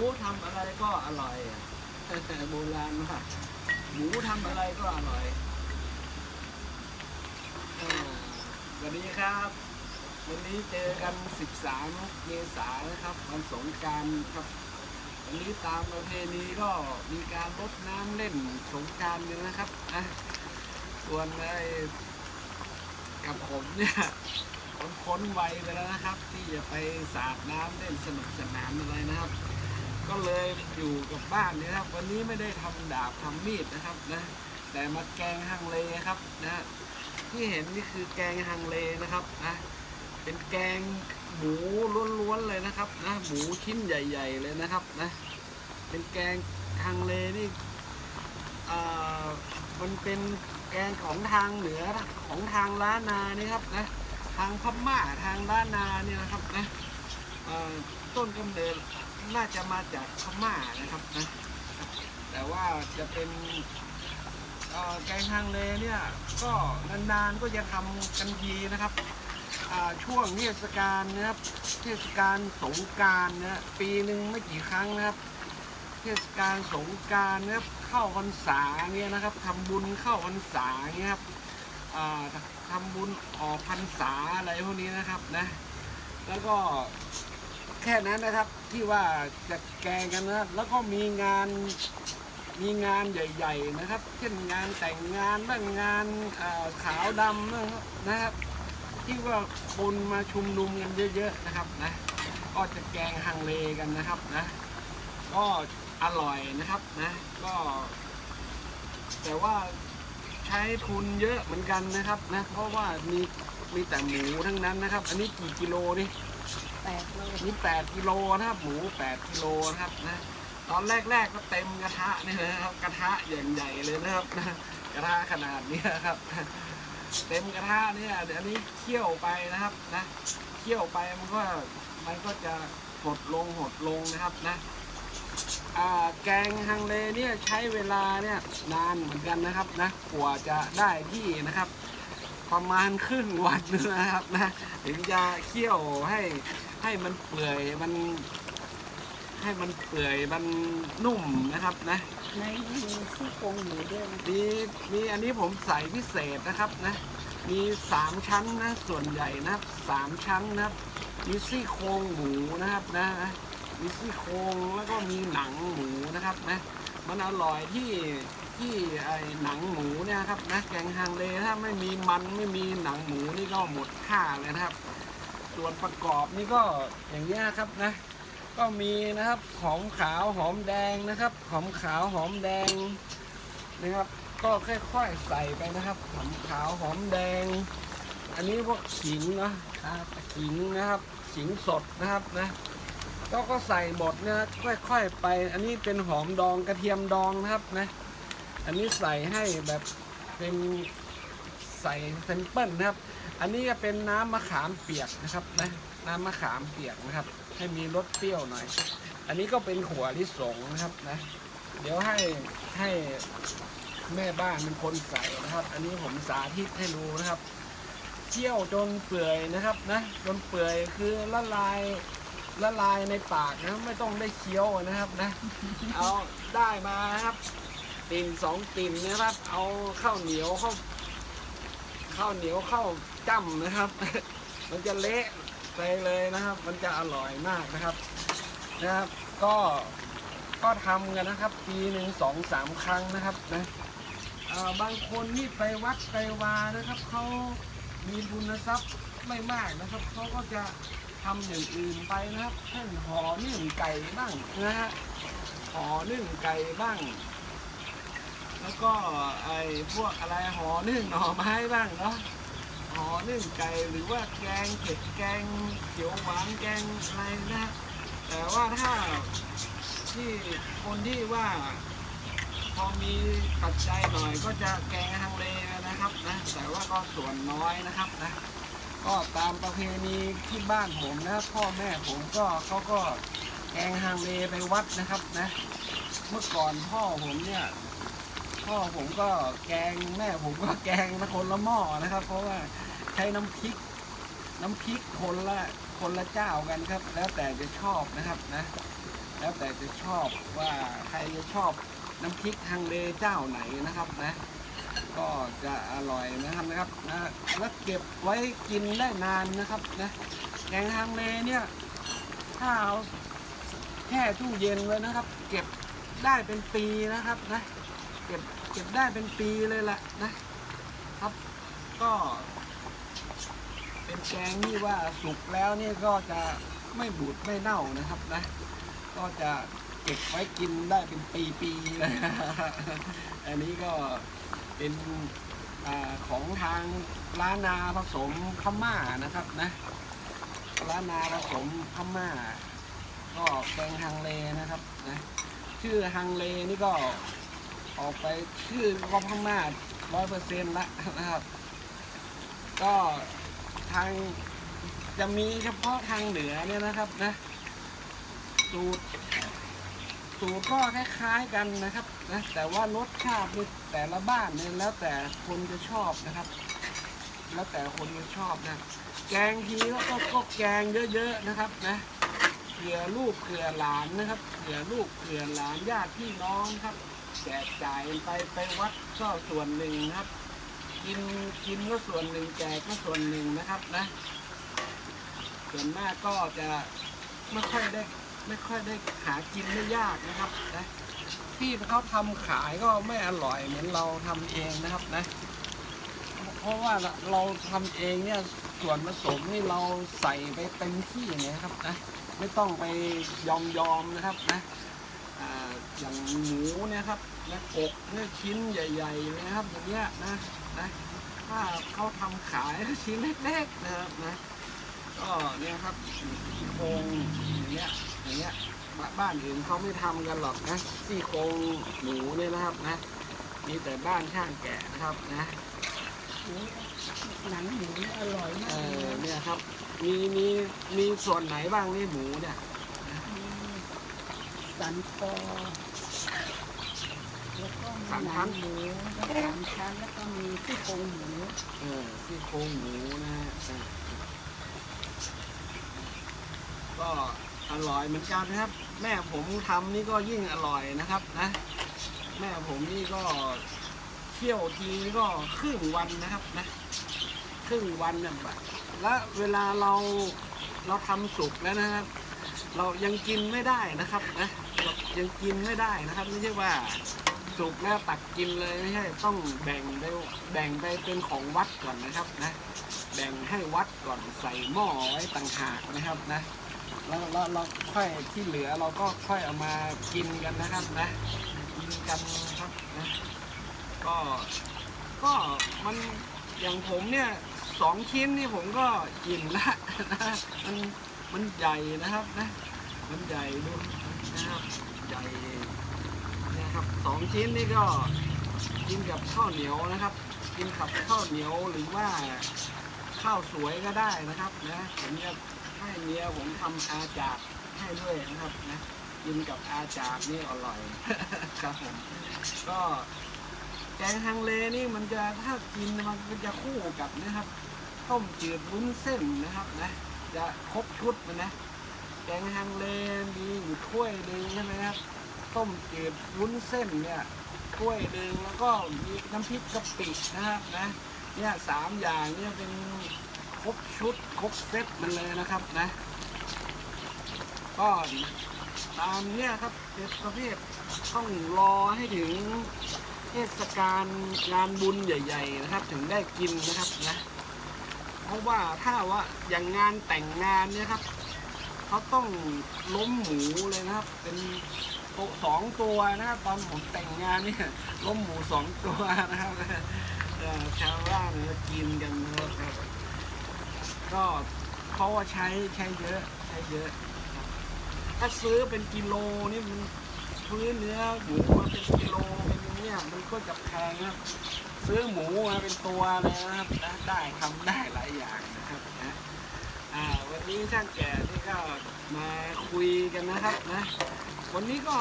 หมูทำอะไรก็อร่อยโบราณมากหมูทำอะไรก็อร่อยสวัสดีครับ วันนี้เจอกัน 13 เมษายนนะครับวันสงการครับ วันนี้ตามประเพณีก็มีการรดน้ำเล่นสงการกันนะครับอะส่วนไอ้กับผมเนี่ยคนพ้นไวไปแล้วนะครับ ที่จะไปสาดน้ำเล่นสนุกสนานอะไรนะครับ ก็เลยอยู่กับบ้านนี่ยครับ วันนี้ไม่ได้ทำดาบทำมีดนะครับนะแต่มาแกงฮังเลครับนะที่เห็นนี่คือแกงฮังเลนะครับนะเป็นแกงหมูล้วนๆเลยนะครับนะหมูชิ้นใหญ่ ๆเลยนะครับนะเป็นแกงฮังเลนี่อ่อมันเป็นแกงของทางเหนือของทางล้านนานี่ครับนะทางพม่าทางล้านนาเนี่ยนะครับนะต้นกำเนิด น่าจะมาจากพม่านะครับนะแต่ว่าจะเป็นแกงฮังเลเนี่ยก็นานๆก็จะทำกันทีนะครับช่วงเทศกาลนะครับเทศกาลสงการนะปีหนึ่งไม่กี่ครั้งนะครับ เทศกาลสงการนะครับเข้าพรรษาเนี่ยนะครับทำบุญเข้าพรรษาเนี่ยครับอ่าทำบุญออกพรรษาอะไรพวกนี้นะครับนะแล้วก็ แค่นั้นนะครับที่ว่าจะแกงกันนะครับ แล้วก็มีงานมีงานใหญ่ ๆนะครับ เช่นงานแต่งงานบ้างงานขาวดำนะครับนะครับ ที่ว่าคนมาชุมนุมกันเยอะๆนะครับนะก็จะแกงฮังเลกันนะครับนะก็อร่อยนะครับนะก็ แต่ว่าใช้ทุนเยอะเหมือนกันนะครับนะเพราะว่ามีมีแต่หมูทั้งนั้นนะครับ อันนี้กี่กิโลนี่ แปดโลนี่8กิโลนะครับหมู8กิโลนะครับนะตอนแรกๆก็เต็มกระทะนี่เลยนะครับกระทะใหญ่ๆเลยนะครับกระทะขนาดนี้ครับ เต็มกระทะเนี่ยเดี๋ยวนี้เคี่ยวไปนะครับนะเคี่ยวไปมันก็มันก็จะหดลงหดลงนะครับนะแกงฮังเลเนี่ยใช้เวลาเนี่ยนานเหมือนกันนะครับนะกว่าจะได้ที่นะครับ ประมาณครึ่งวันนะครับนะถึงจะเคี่ยวให้ ให้มันเปื่อยมัน ให้มันเปื่อยมันนุ่มนะครับนะในมีซี่โครงหมูด้วยนะมีมีอันนี้ผมใส่พิเศษนะครับนะ มีสามชั้นนะส่วนใหญ่นะครับสามชั้นนะครับ มีซี่โครงหมูนะครับนะนะมีซี่โครงแล้วก็มีหนังหมูนะครับนะ มันอร่อยที่ที่ไอ้หนังหมูเนี่ยครับนะแกงฮังเลถ้าไม่มีมันไม่มีหนังหมูนี่ก็หมดค่าเลยนะครับ ส่วนประกอบนี่ก็อย่างนี้ครับนะ ก็มีนะครับหอมขาวหอมแดงนะครับหอมขาวหอมแดงนะครับ ก็ค่อยๆใส่ไปนะครับหอมขาวหอมแดง อันนี้พวกขิงนะครับขิงนะครับขิงสดนะครับนะก็ก็ใส่หมดนะค่อยๆไป อันนี้เป็นหอมดองกระเทียมดองนะครับนะ อันนี้ใส่ให้แบบเป็น ใส่เซมเปิลนะครับ อันนี้จะเป็นน้ำมะขามเปียกนะครับนะน้ำมะขามเปียกนะครับ ให้มีรสเปรี้ยวหน่อย อันนี้ก็เป็นขัวลิสงนะครับนะ เดี๋ยวให้ให้แม่บ้านเป็นคนใส่นะครับ อันนี้ผมสาธิตให้ดูนะครับเคี่ยวจนเปื่อยนะครับนะจนเปื่อยคือละลายละลายในปากนะไม่ต้องได้เคี้ยวนะครับนะ เอาได้มาครับติ่นสองติ่นนะครับ เอาข้าวเหนียวเข้า ข้าวเหนียวข้าวจ้ำนะครับ มันจะเละไปเลยนะครับ มันจะอร่อยมากนะครับนะครับ ก็ก็ทำกันนะครับ ปีหนึ่งสองสามครั้งนะครับนะบางคนนี่ไปวัดไปวานะครับเขามีทุนทรัพย์ไม่มากนะครับเขาก็จะทำอย่างอื่นไปนะครับเช่นห่อนึ่งไก่บ้างนะฮะห่อนึ่งไก่บ้าง แล้วก็ไอ้พวกอะไรห่อนึ่งหน่อไม้บ้างเนาะห่อนึ่งไก่หรือว่าแกงเผ็ดแกงเขียวหวานแกงอะไรนะแต่ว่าถ้าที่คนที่ว่าพอมีปัจจัยหน่อยก็จะแกงฮังเลนะครับนะแต่ว่าก็ส่วนน้อยนะครับนะก็ตามประเพณีที่บ้านผมนะพ่อแม่ผมก็เขาก็แกงฮังเลไปวัดนะครับนะ เมื่อก่อนพ่อผมเนี่ย พ่อผมก็แกงแม่ผมก็แกงนะคนละหม้อนะครับ เพราะว่าใช้น้ำพริก น้ำพริกคนละคนละเจ้ากันครับ แล้วแต่จะชอบนะครับนะ แล้วแต่จะชอบว่าใครจะชอบน้ำพริกฮังเลเจ้าไหนนะครับนะ ก็จะอร่อยนะครับนะครับนะแล้วเก็บไว้กินได้นานนะครับนะแกงฮังเลเนี่ยถ้าเอาแช่ตู้เย็นไว้นะครับ เก็บได้เป็นปีนะครับนะ เก็บ เก็บได้เป็นปีเลยล่ะนะครับ ก็เป็นแกงที่ว่าสุกแล้วเนี่ยก็จะไม่บูดไม่เน่านะครับนะ ก็จะเก็บไว้กินได้เป็นปีๆเลยอันนี้ก็เป็นอของทางล้านนาผสมพม่านะครับนะล้านนาผสมพม่า ก็แกงฮังเลนะครับนะชื่อฮังเลนี่ก็ ออกไปชื่อก็พม่าร้อยเปอร์เซ็นต์ละนะครับ ก็ทางจะมีเฉพาะทางเหนือเนี่ยนะครับนะสูตรสูตรก็คล้ายๆกันนะครับนะแต่ว่ารสชาติแต่ละบ้านเนี่ยแล้วแต่คนจะชอบนะครับ แล้วแต่คนจะชอบนะแกงทีก็ก็ก็แกงเยอะๆนะครับนะเผื่อลูกเผื่อหลานนะครับเผื่อลูกเผื่อหลานญาติพี่น้องครับ แจกจ่ายไปไปวัดก็ส่วนหนึ่งครับ กินกินก็ส่วนหนึ่งแจกก็ส่วนหนึ่งนะครับนะ ส่วนมากก็จะไม่ค่อยได้ไม่ค่อยได้หากินไม่ยากนะครับนะที่เขาทำขายก็ไม่อร่อยเหมือนเราทำเองนะครับนะ เพราะว่าเราทำเองเนี่ยส่วนผสมนี่เราใส่ไปเต็มที่นะครับนะ ไม่ต้องไปยอมยอมนะครับนะ อ่าอย่างหมูเนี่ยครับนะอกเนี่ยชิ้นใหญ่ๆเลยนะครับ อย่างเงี้ยนะนะถ้าเขาทำขายก็ชิ้นเล็กๆนะครับนะก็เนี่ยครับซี่โครงอย่างเงี้ยอย่างเงี้ยบ้านบ้านอื่นเขาไม่ทำกันหรอกนะซี่โครงหมูเนี่ยนะครับนะมีแต่บ้านช่างแกะนะครับนะหมูหนังหมูนี่อร่อยมาเอกเลอยเนี่ยครับ มีมีมีส่วนไหนบ้างนี่หมูเนี่ยมี สันคอแล้วก็มีหนังหมูแล้วก็สามชั้นแล้วก็มีซี่โครงหมูเออซี่โครงหมูนะฮะอ่ก็อร่อยเหมือนกันนะครับ แม่ผมทำนี่ก็ยิ่งอร่อยนะครับนะ แม่ผมนี่ก็เที่ยวทีก็ครึ่งวันนะครับนะ ครึ่งวันเนี่ยแบบแล้วเวลาเราเราทำสุกแล้วนะครับ เรายังกินไม่ได้นะครับนะ ยังกินไม่ได้นะครับ ไม่ใช่ว่าสุกแล้วตักกินเลยไม่ใช่ต้องแบ่งไปแบ่งไปเป็นของวัดก่อนนะครับนะ แบ่งให้วัดก่อนใส่หม้อไว้ต่างหากนะครับนะแล้วแล้วเราค่อยที่เหลือเราก็ค่อยเอามากินกันนะครับนะกินกันครับนะก็ก็มันอย่างผมเนี่ยสองชิ้นนี่ผมก็อิ่มละนะมันมันใหญ่นะครับนะมันใหญ่ดูนะครับ ใหญ่นะครับสองชิ้นนี่ก็กินกับข้าวเหนียวนะครับ กินกับข้าวเหนียวหรือว่าข้าวสวยก็ได้นะครับนะผมจะให้เมียผมทำอาจาดให้ด้วยนะครับนะกินกับอาจาดนี่อร่อยครับผมก็แกงฮังเลนี่มันจะถ้ากินมันก็จะคู่กับนะครับ ต้มจืดวุ้นเส้นนะครับนะจะครบชุดมันนะ กงฮังเลมีอยู่ถ้วยหนึ่งใช่ไหมครับต้มจืดวุ้นเส้นเนี่ยถ้วยหนึ่งแล้วก็มีน้ำพริกกะปินะครับนะเนี่ยสามอย่างเนี่ยเป็นครบชุดครบเซตมันเลยนะครับนะก็ตามเนี่ยครับเป็นประเภทต้องรอให้ถึงเทศกาลงานบุญใหญ่ ๆ นะครับ ถึงได้กินนะครับนะเพราะว่าถ้าว่าอย่างงานแต่งงานเนี่ยครับ เขาต้องล้มหมูเลยนะครับ เป็นตัวสองตัวนะครับตอนผมแต่งงานเนี่ยล้มหมูสองตัวนะครับชาวบ้านเนี่ยกินกันนะครับก็เพราว่าใช้ใช้เยอะใช้เยอะ ถ้าซื้อเป็นกิโลนี่มันซื้อเนื้อหมูมาเป็นกิโลเป็นเนี่ยมันก็จะแพงนะครับซื้อหมูมาเป็นตัวเลยนะครับได้ทำได้หลายอย่างนะ อ่าวันนี้ช่างแก่นี่ก็มาคุยกันนะครับนะวันนี้ก็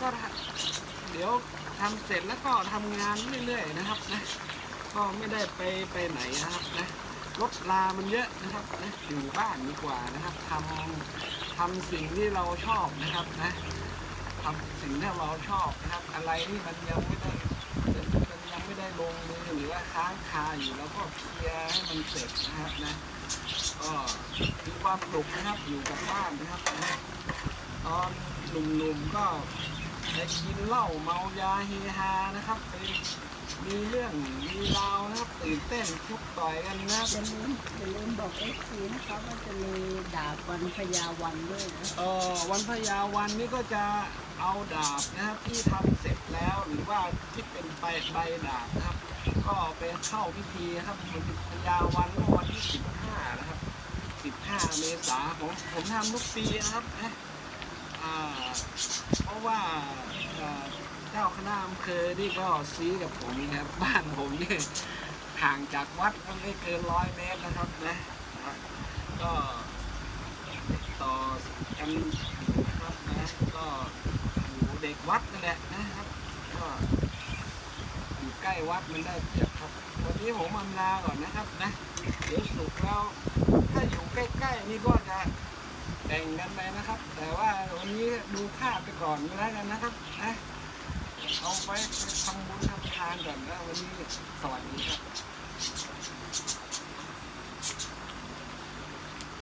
ก็เดี๋ยวทำเสร็จแล้วก็ทำงานเรื่อยๆนะครับนะก็ไม่ได้ไปไปไหนนะครับนะรถลามันเยอะนะครับนะอยู่บ้านดีกว่านะครับทำทำสิ่งที่เราชอบนะครับนะทำสิ่งที่เราชอบนะครับ อะไรที่มันยังไม่ได้มันยัง ได้ลงมือหรือว่าค้างคาอยู่แล้วก็เคลียร์ให้มันเสร็จนะครับนะก็มีความสุขนะครับอยู่กับบ้านนะครับนะตอนหนุ่มๆก็ไปกินเหล้าเมายาเฮฮานะครับไปมีเรื่องมีราวนะครับตื่นเต้นทุกต่อยกันนะครับอย่าลืมอย่าลืมบอกเอฟซีนะคะว่าจะมีดาบวันพญาวันด้วยนะเออวันพญาวันนี้ก็จะเอาดาบนะครับที่ทำเสร็จแล้ว หรือว่าที่เป็นใบใบดาบนะครับ ก็ไปเข้าพิธีนะครับวันพญาวันก็วันที่สิบห้านะครับสิบห้าเมษาผมผมทำทุกปีนะครับนะเพราะว่าเจ้าคณะอำเภอนี่ก็ซีกับผมนะครับบ้านผมเนี่ยห่างจากวัดก็ไม่เกินร้อยเมตรนะครับนะก็ต่อกันครับนะก็อยู่เด็กวัดนั่นแหละนะครับ ก็อยู่ใกล้วัดมันได้เปรียบครับ วันนี้ผมอำลาก่อนนะครับนะ เดี๋ยวสุกแล้วถ้าอยู่ใกล้ๆนี่ก็จะแบ่งกันไปนะครับ แต่ว่าวันนี้ดูภาพไปก่อนก็แล้วกันนะครับนะเอาไปทำบุญทำทานก่อนนะวันนี้สวัสดีครับ